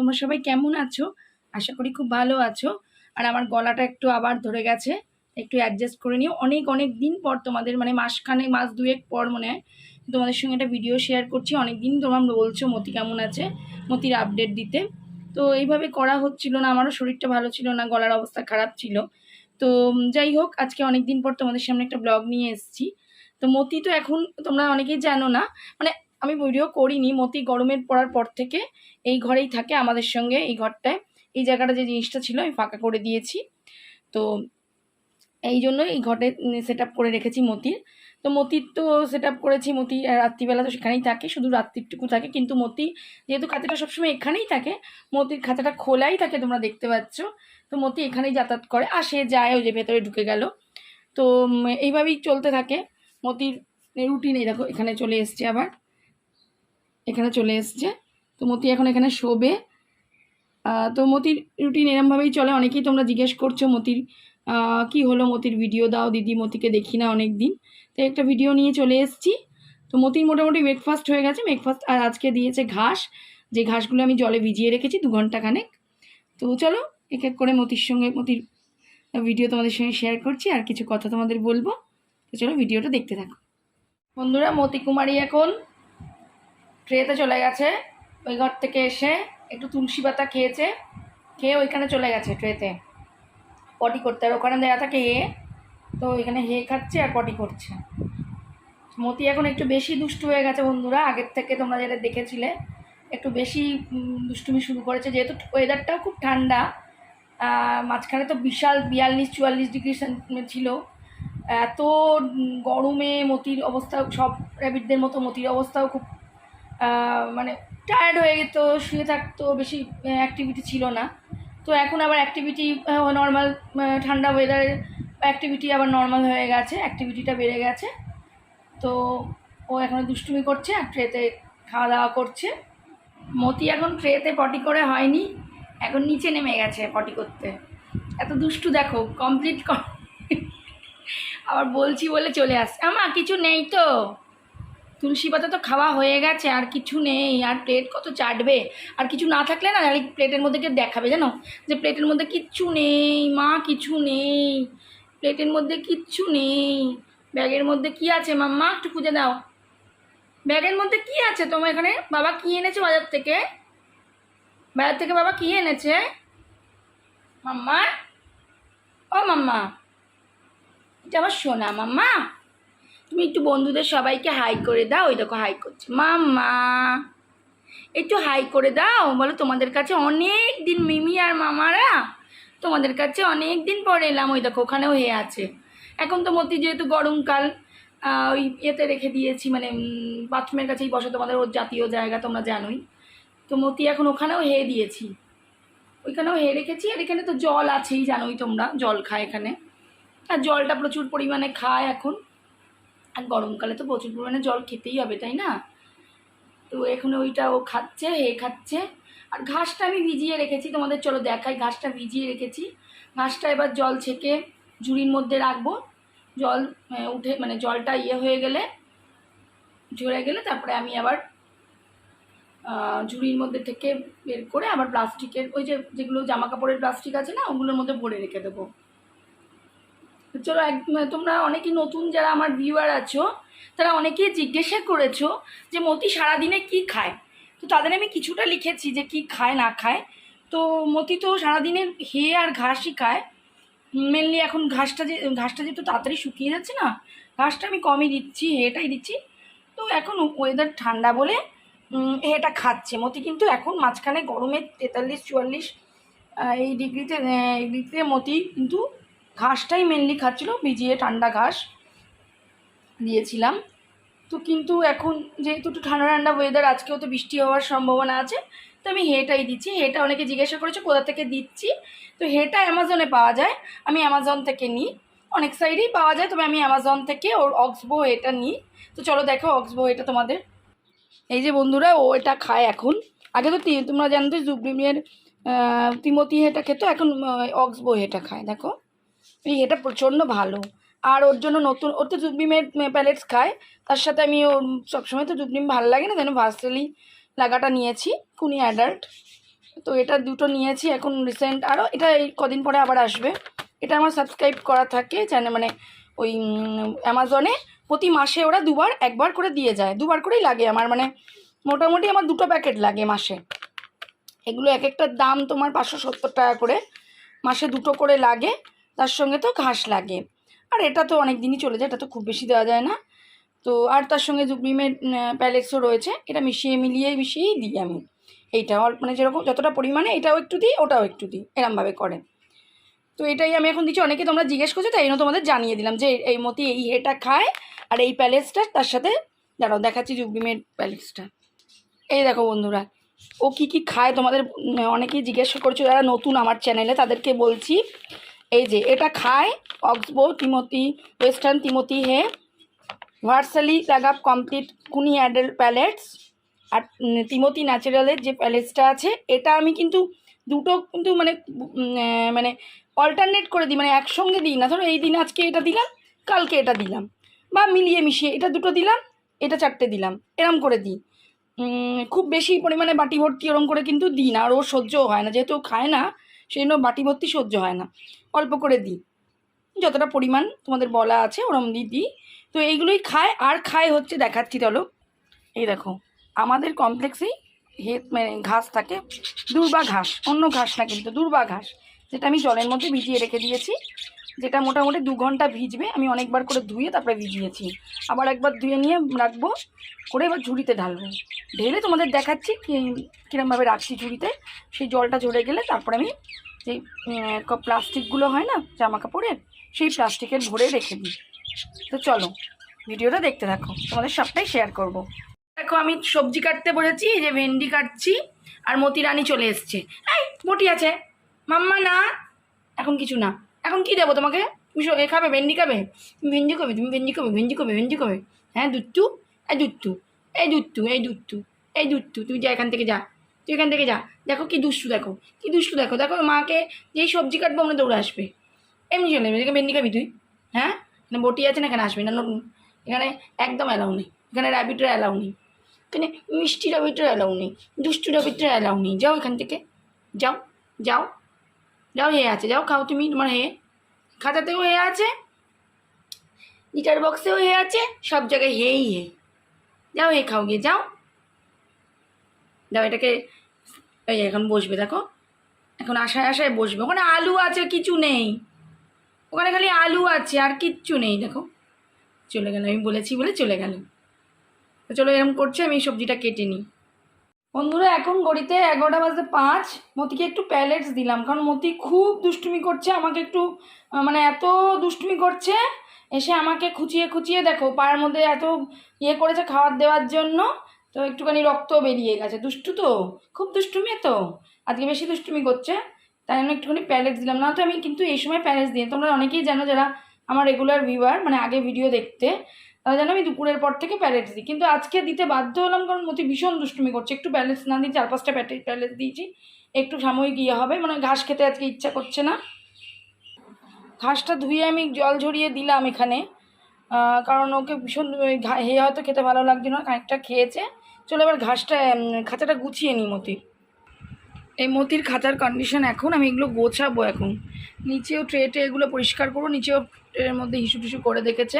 তোমরা সবাই কেমন আছো? আশা করি খুব ভালো আছো। আর আমার গলাটা একটু আবার ধরে গেছে, একটু অ্যাডজাস্ট করে নিও। অনেক অনেক দিন পর তোমাদের মানে মাসখানে মাস দুয়েক পর মনে হয় তোমাদের সঙ্গে একটা ভিডিও শেয়ার করছি। অনেক দিন তোমরা বলছো, মতি কেমন আছে? মতির আপডেট দিতে। তো এইভাবে করা হচ্ছিল না, আমারও শরীরটা ভালো ছিল না, গলার অবস্থা খারাপ ছিল। তো যাই হোক, আজকে অনেক দিন পর তোমাদের সামনে একটা ব্লগ নিয়ে এসেছি। তো মতি তো এখন তোমরা অনেকেই জানো না মানে আমি ভিডিও করিনি, মতি গরমের পড়ার পর থেকে এই ঘরেই থাকে আমাদের সঙ্গে, এই ঘরটায়। এই জায়গাটা যে জিনিসটা ছিল আমি ফাঁকা করে দিয়েছি। তো এই জন্য এই ঘরে সেট করে রেখেছি মতির। তো মতির তো সেট করেছি, মতি রাত্রিবেলা তো সেখানেই থাকে, শুধু রাত্রিটুকু থাকে। কিন্তু মতি যেহেতু খাতাটা সবসময় এখানেই থাকে, মতির খাতাটা খোলাই থাকে তোমরা দেখতে পাচ্ছ। তো মতি এখানেই যাতায়াত করে। আর সে যায়, ওই যে ভেতরে ঢুকে গেল। তো এইভাবেই চলতে থাকে। মতির রুটিন এই দেখো, এখানে চলে এসছে আবার। এখানে চলে এসছে। তো মতি এখন এখানে শোবে। তো মতির রুটিন এরমভাবেই চলে। অনেকেই তোমরা জিজ্ঞেস করছ মতির কি হলো মতির ভিডিও দাও, দিদি মতিকে দেখি না অনেক দিন তো একটা ভিডিও নিয়ে চলে এসেছি। তো মতির মোটামুটি ব্রেকফাস্ট হয়ে গেছে। ব্রেকফাস্ট আর আজকে দিয়েছে ঘাস। যে ঘাসগুলো আমি জলে ভিজিয়ে রেখেছি দু ঘণ্টা খানেক। তো চলো, এক এক করে মতির সঙ্গে মতির ভিডিও তোমাদের সঙ্গে শেয়ার করছি। আর কিছু কথা তোমাদের বলব। তো চলো ভিডিওটা দেখতে থাকো। বন্ধুরা, মতি কুমারী এখন ট্রেতে চলে গেছে। ওই ঘর থেকে এসে একটু তুলসী পাতা খেয়েছে, খেয়ে ওইখানে চলে গেছে ট্রেতে। পটি করতে আর ওখানে দেওয়া থাকে এ, তো ওইখানে হে খাচ্ছে আর পটি করছে। মতি এখন একটু বেশি দুষ্টু হয়ে গেছে বন্ধুরা, আগের থেকে তোমরা যেটা দেখেছিলে, একটু বেশি দুষ্টুমি শুরু করেছে। যেহেতু ওয়েদারটাও খুব ঠান্ডা মাঝখানে তো বিশাল বিয়াল্লিশ, চুয়াল্লিশ ডিগ্রি ছিল। এত গরমে মতির অবস্থা, সব র্যাবিটদের মতো মতির অবস্থাও খুব মানে টায়ার্ড হয়ে যেত শুয়ে থাকতো, বেশি অ্যাক্টিভিটি ছিল না। তো এখন আবার অ্যাক্টিভিটি নর্মাল ঠান্ডা ওয়েদারের অ্যাক্টিভিটি আবার নর্মাল হয়ে গেছে অ্যাক্টিভিটিটা বেড়ে গেছে। তো ও এখন দুষ্টুমি করছে আর ট্রেতে খাওয়া দাওয়া করছে। মতি এখন ট্রেতে পটি করে হয়নি, এখন নিচে নেমে গেছে পটি করতে। এত দুষ্টু দেখো কমপ্লিট আবার বলছি বলে চলে আসছে। আমা কিছু নেই তো? তুলসী পাতা তো খাওয়া হয়ে গেছে, আর কিছু নেই, আর প্লেট কত চাটবে? আর কিছু না থাকলে না এই প্লেটের মধ্যে গিয়ে দেখাবে, জানো? যে প্লেটের মধ্যে কিচ্ছু নেই, মা কিছু নেই, প্লেটের মধ্যে কিচ্ছু নেই, ব্যাগের মধ্যে কি আছে, মাম্মা একটু খুঁজে দাও। ব্যাগের মধ্যে কি আছে তোমার এখানে? বাবা কি এনেছে বাজার থেকে? বাজার থেকে বাবা কি এনেছে? মাম্মা? ও মাম্মা, এটা আমার সোনা, মাম্মা। তুমি একটু বন্ধুদের সবাইকে হাই করে দাও। ওই দেখো হাই করছে। মাম্মা, একটু হাই করে দাও। বলো তোমাদের কাছে অনেক দিন মিমি আর মামারা, তোমাদের কাছে অনেক দিন পরে এলাম। ওই দেখো, ওখানেও হয়ে আছে। এখন তো মতি যেহেতু গরমকাল ওই ইয়েতে রেখে দিয়েছি মানে বাথরুমের কাছেই বসে তোমাদের ওর জাতীয় জায়গা তোমরা জানোই। তো মতি এখন ওখানেও হেয়ে দিয়েছি। ওইখানেও হেয়ে রেখেছি। আর এখানে তো জল আছেই, জানোই তোমরা, জল খায় এখানে। আর জলটা প্রচুর পরিমাণে খায় এখন। আর গরমকালে তো প্রচুর পরিমাণে জল খেতেই হবে, তাই না? তো এখন ওইটা ও খাচ্ছে হে খাচ্ছে। আর ঘাসটা আমি ভিজিয়ে রেখেছি তোমাদের, চলো দেখাই ঘাসটা ভিজিয়ে রেখেছি। ঘাসটা এবার জল ছেঁকে ঝুড়ির মধ্যে রাখব। জল উঠে মানে জলটা ইয়ে হয়ে গেলে, ঝরে গেলে তারপরে আমি আবার ঝুড়ির মধ্যে থেকে বের করে আবার প্লাস্টিকের ওই যে, যেগুলো জামা কাপড়ের প্লাস্টিক আছে না, ওগুলোর মধ্যে ভরে রেখে দেবো। চলো এক তোমরা অনেকে নতুন যারা আমার ভিউয়ার আছো, তারা অনেকেই জিজ্ঞাসা করেছ যে মতি সারাদিনে কি খায়? তো তাদের আমি কিছুটা লিখেছি যে কি খায়, না খায়। তো মতি তো সারাদিনের হে আর ঘাসই খায়। মেনলি এখন ঘাসটা যে ঘাসটা যেহেতু তাড়াতাড়ি শুকিয়ে যাচ্ছে না, ঘাসটা আমি কমই দিচ্ছি, হেটাই দিচ্ছি। তো এখন ওয়েদার ঠান্ডা বলে হেটা খাচ্ছে। মতি কিন্তু এখন মাঝখানে গরমে তেতাল্লিশ, চুয়াল্লিশ এই ডিগ্রিতে ডিগ্রিতে মতি কিন্তু ঘাসটাই মেনলি খাচ্ছিলো, ভিজিয়ে ঠান্ডা ঘাস দিয়েছিলাম। তো কিন্তু এখন যেহেতু একটু ঠান্ডা ঠান্ডা ওয়েদার আজকেও তো বৃষ্টি হওয়ার সম্ভাবনা আছে, তো আমি হেটাই দিচ্ছি। হেটা অনেকে জিজ্ঞাসা করেছে, কোথা থেকে দিচ্ছি? তো হেটা অ্যামাজনে পাওয়া যায়, আমি অ্যামাজন থেকে নিই। অনেক সাইডেই পাওয়া যায়, তবে আমি অ্যামাজন থেকে ওর অক্সবো এটা নিই। তো চলো দেখো অক্সবো এটা তোমাদের। এই যে বন্ধুরা, ও এটা খায় এখন। আগে তো তি- তোমরা জানতো জুবলিমের তিমতি হেটা খেতো, এখন অক্সবো হেটা খায়, দেখো। এটা প্রচণ্ড ভালো। আর ওর জন্য নতুন, ওর তো জুবলিমের প্যালেটস খায়। তার সাথে আমি ও, সবসময় তো জুবলিম ভালো লাগে না, যেন ভার্সেলি লাগাটা নিয়েছি, কুনি অ্যাডাল্ট তো এটা দুটো নিয়েছি এখন রিসেন্ট আরও এটা এই কদিন পরে আবার আসবে। এটা আমার সাবস্ক্রাইব করা থাকে চ্যানেল মানে ওই অ্যামাজনে প্রতি মাসে ওরা দুবার, একবার করে দিয়ে যায়। দুবার করেই লাগে আমার মানে মোটামুটি আমার দুটো প্যাকেট লাগে মাসে। এগুলো এক একটার দাম তোমার পাঁচশো সত্তর টাকা করে। মাসে দুটো করে লাগে। তার সঙ্গে তো ঘাস লাগে। আর এটা তো অনেক দিনই চলে যায়, এটা তো খুব বেশি দেওয়া যায় না। তো আর তার সঙ্গে জুবলিমের প্যালেক্সও রয়েছে, এটা মিশিয়ে মিলিয়ে মিশিয়েই দিই আমি। এইটা মানে যেরকম যতটা পরিমাণে এটাও একটু দিই, ওটাও একটু দিই, এরমভাবে করে। তো এটাই আমি এখন দিচ্ছি, অনেকে তোমরা জিজ্ঞেস করছ, তাই জন্য তোমাদের জানিয়ে দিলাম যে এই মতি এই এটা খায়, আর এই প্যালেসটা তার সাথে, দাঁড়াও, দেখাচ্ছি জুবলিমের প্যালেসটা এই দেখো বন্ধুরা, ও কি কি খায় তোমাদের অনেকেই জিজ্ঞেস করছ, যারা নতুন আমার চ্যানেলে, তাদেরকে বলছি এই যে, এটা খায় অক্সবো তিমতি ওয়েস্টার্ন তিমতি হে। ভার্সালি লাগাব কমপ্লিট কুনি অ্যাডেল প্যালেটস। আর তিমতি ন্যাচারালের যে প্যালেটসটা আছে, এটা আমি কিন্তু দুটো কিন্তু মানে মানে অল্টারনেট করে দিই মানে একসঙ্গে দিই না। ধরো এই দিন আজকে এটা দিলাম, কালকে এটা দিলাম। বা মিলিয়ে মিশিয়ে এটা দুটো দিলাম, এটা চারটে দিলাম, এরম করে দিই। খুব বেশি পরিমাণে বাটি ভর্তি ওরম করে কিন্তু দিই না, আর ও সহ্যও হয় না, যেহেতু খায় না সেই জন্য বাটি ভর্তি সহ্য হয় না। অল্প করে দিই। যতটা পরিমাণ তোমাদের বলা আছে ওরম দিয়ে দিই। তো এইগুলোই খায়, আর খায় হচ্ছে দেখাচ্ছি, চলো। এই দেখো, আমাদের কমপ্লেক্সেই হে মানে ঘাস থাকে, দুর্বা ঘাস, অন্য ঘাস না কিন্তু দুর্বা ঘাস, যেটা আমি জলের মধ্যে ভিজিয়ে রেখে দিয়েছি। যেটা মোটামুটি দু ঘণ্টা ভিজবে, আমি অনেকবার করে ধুয়ে তারপরে ভিজিয়েছি। আবার একবার ধুয়ে নিয়ে রাখব, করে এবার ঝুড়িতে ঢালবো। ঢেলে তোমাদের দেখাচ্ছি কিরমভাবে রাখছি ঝুড়িতে। সেই জলটা ঝরে গেলে তারপরে আমি যেই প্লাস্টিকগুলো হয় না জামা কাপড়ের সেই প্লাস্টিকের ভরে রেখে দিই। তো চলো, ভিডিওটা দেখতে থাকো, তোমাদের সবটাই শেয়ার করব। দেখো আমি সবজি কাটতে বলেছি, এই যে ভেন্ডি কাটছি, আর মতি রানী চলে এসছে। এই, বটি আছে। মাম্মা, না। এখন কিছু না। এখন কি দেবো তোমাকে? তুমি এ খাবে, ভেন্ডি খাবে? তুমি ভেন্ডি খাবে, তুমি ভেন্ডি খাবে ভেন্ডি খাবে ভেন্ডি খাবে। হ্যাঁ দুত্তু এই দুত্তু এই দুত্তু এই দুত্তু এই দুত্তু তুমি যা, এখান থেকে যা, তুই এখান থেকে যা। দেখো কি দুষ্টু দেখো, কি দুষ্টু দেখো। দেখো মাকে যেই সবজি কাটবো আমরা দৌড়ে আসবে। এমনি চলে যাবে ভেন্ডি খাবি তুই? হ্যাঁ? এখানে বটি আছে না, এখানে আসবে না, নতুন। এখানে একদম অ্যালাউ নেই। এখানে র্যাবিটের অ্যালাউ নেই। এখানে মিষ্টি র্যাবিটের অ্যালাউ নেই, দুষ্টু র্যাবিটের অ্যালাউ নেই। যাও এখান থেকে। যাও যাও। যাও হে আছে, যাও, খাও, তুমি তোমার হে খাতাতেও হে আছে লিটার বক্সেও হে আছে, সব জায়গায় হেই হে। যাও হে খাও, গিয়ে যাও। যাও, এটাকে, এই এখন বসবে, দেখো। এখন আশায় আশায় বসবে। ওখানে আলু আছে, কিছু নেই। ওখানে খালি আলু আছে, আর কিচ্ছু নেই, দেখো। চলে গেল, আমি বলেছি বলে চলে গেল। চলো এরকম করছে, আমি সবজিটা কেটে নিই। বন্ধুরা, এখন গড়িতে এগারোটা বাজতে পাঁচ। মতিকে একটু প্যালেটস দিলাম, কারণ মতি খুব দুষ্টুমি করছে, আমাকে একটু মানে এত দুষ্টুমি করছে, এসে আমাকে খুঁচিয়ে খুঁচিয়ে দেখো পায়ের মধ্যে এত ইয়ে করেছে খাবার দেওয়ার জন্য, তো একটুখানি রক্ত বেরিয়ে গেছে। দুষ্টু তো? খুব দুষ্টুমি তো? আজকে বেশি দুষ্টুমি করছে, তাই জন্য একটুখানি প্যালেটস দিলাম। না তো আমি কিন্তু এই সময় প্যালেটস দিই তোমরা অনেকেই জানো যারা আমার রেগুলার ভিউয়ার মানে আগে ভিডিও দেখতে জানো আমি দুপুরের পর থেকে প্যালেটস দিই। কিন্তু আজকে দিতে বাধ্য হলাম কারণ মতি ভীষণ দুষ্টুমি করছে। একটু প্যালেটস না দিয়ে চার পাঁচটা প্যাটে প্যালেটস দিয়েছি। একটু সাময়িক ইয়ে হবে মানে ঘাস খেতে আজকে ইচ্ছা করছে না। ঘাসটা ধুয়ে আমি জল ঝরিয়ে দিলাম এখানে। কারণ ওকে ভীষণ হে হয়তো খেতে ভালো লাগছে না, খানিকটা খেয়েছে। চলো এবার ঘাসটা খাঁচাটা গুছিয়ে নিই মতির এই মতির খাঁচার কন্ডিশন এখন, আমি এগুলো গোছাবো এখন। নিচেও ট্রে টে এগুলো পরিষ্কার করব, নিচেও ট্রের মধ্যে হিসু টিসু করে দেখেছে।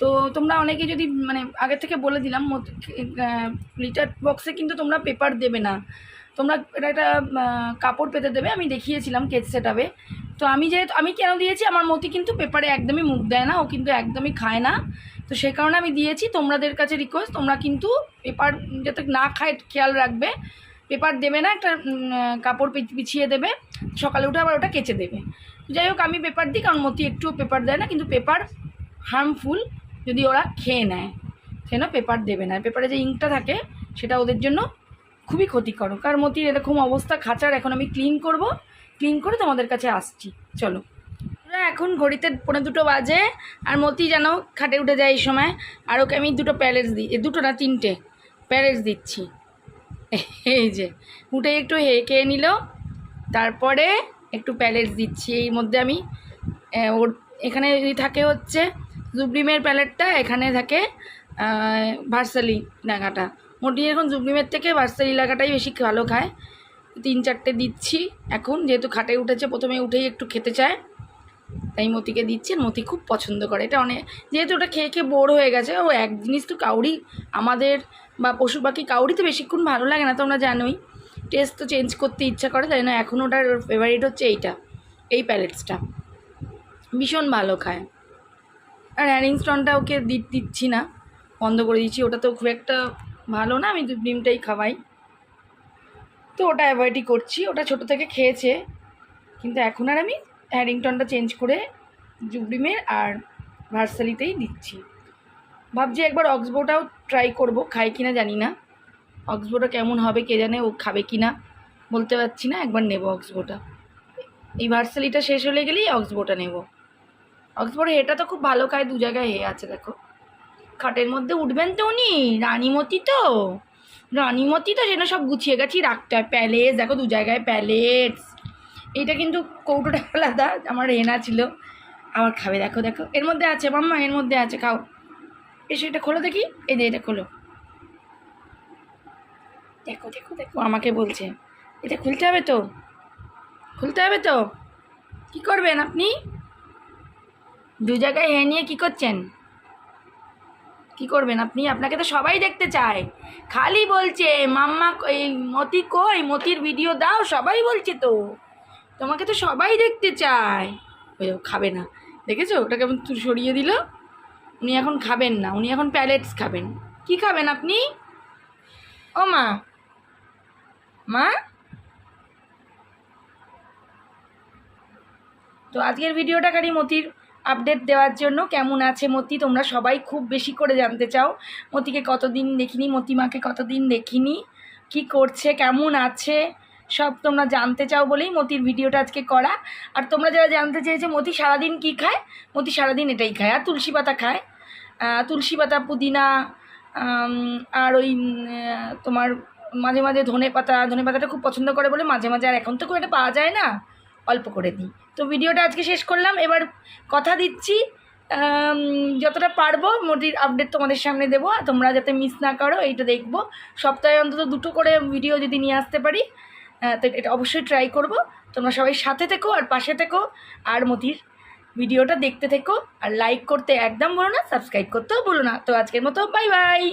তো তোমরা অনেকে যদি মানে আগে থেকে বলে দিলাম লিটার বক্সে কিন্তু তোমরা পেপার দেবে না। তোমরা এটা একটা কাপড় পেতে দেবে, আমি দেখিয়েছিলাম কেচ সেটাবে তো আমি যেহেতু, আমি কেন দিয়েছি? আমার মতি কিন্তু পেপারে একদমই মুখ দেয় না, ও কিন্তু একদমই খায় না। তো সেই কারণে আমি দিয়েছি, তোমাদের কাছে রিকোয়েস্ট তোমরা কিন্তু পেপার যাতে না খায়, খেয়াল রাখবে। পেপার দেবে না, একটা কাপড় পিছিয়ে দেবে, সকালে উঠে আবার ওটা কেচে দেবে। যাই হোক, আমি পেপার দিই, কারণ মতি একটুও পেপার দেয় না, কিন্তু পেপার হার্মফুল যদি ওরা খেয়ে নেয়। সেন পেপার দেবে না। পেপারে যে ইঙ্কটা থাকে, সেটা ওদের জন্য খুবই ক্ষতিকারক আর মতির এরকম অবস্থা, খাঁচার এখন আমি ক্লিন করব। ক্লিন করে তোমাদের কাছে আসছি। চলো। এখন ঘড়িতে পনেরো দুটো বাজে, আর মতি যেন খাটে উঠে যায় এই সময়। আর ওকে আমি দুটো প্যালেটস দিই দুটো না, তিনটে প্যালেটস দিচ্ছি। এই যে উঠে একটু হে, খেয়ে নিল। তারপরে একটু প্যালেটস দিচ্ছি। এই মধ্যে আমি ওর, এখানে থাকে হচ্ছে জুবলিমের প্যালেটটা এখানে থাকে ভার্সালি লাগাটা। মোটি এখন জুবলিমের থেকে ভার্সালি লাগাটাই বেশি ভালো খায়। তিন চারটে দিচ্ছি এখন, যেহেতু খাটে উঠেছে, প্রথমে উঠেই একটু খেতে চায়। তাই মতিকে দিচ্ছি মতি খুব পছন্দ করে। এটা অনেক, যেহেতু ওটা খেয়ে খেয়ে বোর হয়ে গেছে, ও এক জিনিস তো কাউরি, আমাদের বা পশু পাখি কাউরি তো বেশিক্ষণ ভালো লাগে না, তোমরা জানোই। টেস্ট তো চেঞ্জ করতে ইচ্ছা করে, তাই না? এখন ওটার ফেভারিট হচ্ছে এইটা, এই প্যালেটসটা ভীষণ ভালো খায়। আর হ্যারিংস্টনটা ওকে দিচ্ছি না। বন্ধ করে দিচ্ছি। ওটা তো খুব একটা ভালো না, আমি ডিমটাই খাওয়াই। তো ওটা অ্যাভয়েডই করছি। ওটা ছোটো থেকে খেয়েছে। কিন্তু এখন আর আমি হ্যারিংটনটা চেঞ্জ করে জুবডিমের আর ভার্সালিতেই দিচ্ছি। ভাবছি একবার অক্সবোটাও ট্রাই করব খাই কিনা জানি না। অক্সবোটা কেমন হবে কে জানে, ও খাবে কি না বলতে পারছি না। একবার নেব অক্সবোটা। এই ভার্সালিটা শেষ হলে গেলেই অক্সবোটা নেব। অক্সবোর্ড এটা তো খুব ভালো খায় দু জায়গায় হে আছে, দেখো। খাটের মধ্যে উঠবেন তো উনি, রানীমতি তো। রানীমতি তো সেটা সব গুছিয়ে গেছি, রাখতে হয়, প্যালেস, দেখো দু জায়গায় প্যালেটস এইটা কিন্তু কৌটোটা আলাদা, আমার হেনা ছিল। আবার খাবে, দেখো দেখো। এর মধ্যে আছে, মাম্মা, এর মধ্যে আছে, খাও। এসে, এটা খোলো দেখি। এই যে, এটা খোলো। দেখো দেখো দেখো, আমাকে বলছে। এটা খুলতে হবে তো? খুলতে হবে তো? কি করবেন আপনি? দু জায়গায় হ্যাঁ নিয়ে কী করছেন? কি করবেন আপনি? আপনাকে তো সবাই দেখতে চায়। খালি বলছে, মাম্মা এই মতি কই? মতির ভিডিও দাও, সবাই বলছে তো। তোমাকে তো সবাই দেখতে চায়। ওই খাবে না। দেখেছ? ওটা কেমন সরিয়ে দিল। উনি এখন খাবেন না। উনি এখন প্যালেটস খাবেন। কি খাবেন আপনি? ও মা। মা? তো আজকের ভিডিওটা খালি মতির আপডেট দেওয়ার জন্য কেমন আছে মতি? তোমরা সবাই খুব বেশি করে জানতে চাও। মতিকে কতদিন দেখিনি, মতিমাকে কতদিন দেখিনি, কি করছে, কেমন আছে, সব তোমরা জানতে চাও বলেই মতির ভিডিওটা আজকে করা। আর তোমরা যারা জানতে চেয়েছে, মতি সারাদিন কি খায়? মতি সারাদিন এটাই খায়। আর তুলসী পাতা খায়। তুলসী পাতা, পুদিনা আর ওই তোমার মাঝে মাঝে ধনে পাতা ধনে পাতাটা খুব পছন্দ করে বলে মাঝে মাঝে আর এখন তো খুব এটা পাওয়া যায় না। অল্প করে দিই। তো ভিডিওটা আজকে শেষ করলাম। এবার কথা দিচ্ছি যতটা পারব মোটির আপডেট তোমাদের সামনে দেবো। আর তোমরা যাতে মিস না করো, এইটা দেখব। সপ্তাহে অন্তত দুটো করে ভিডিও যদি নিয়ে আসতে পারি তো এটা অবশ্যই ট্রাই করব। তোমরা সবাই সাথে থেকো আর পাশে থেকো। আর মতির ভিডিওটা দেখতে থেকো। আর লাইক করতে একদম বলো না সাবস্ক্রাইব করতেও বলো না। তো আজকের মতো বাই বাই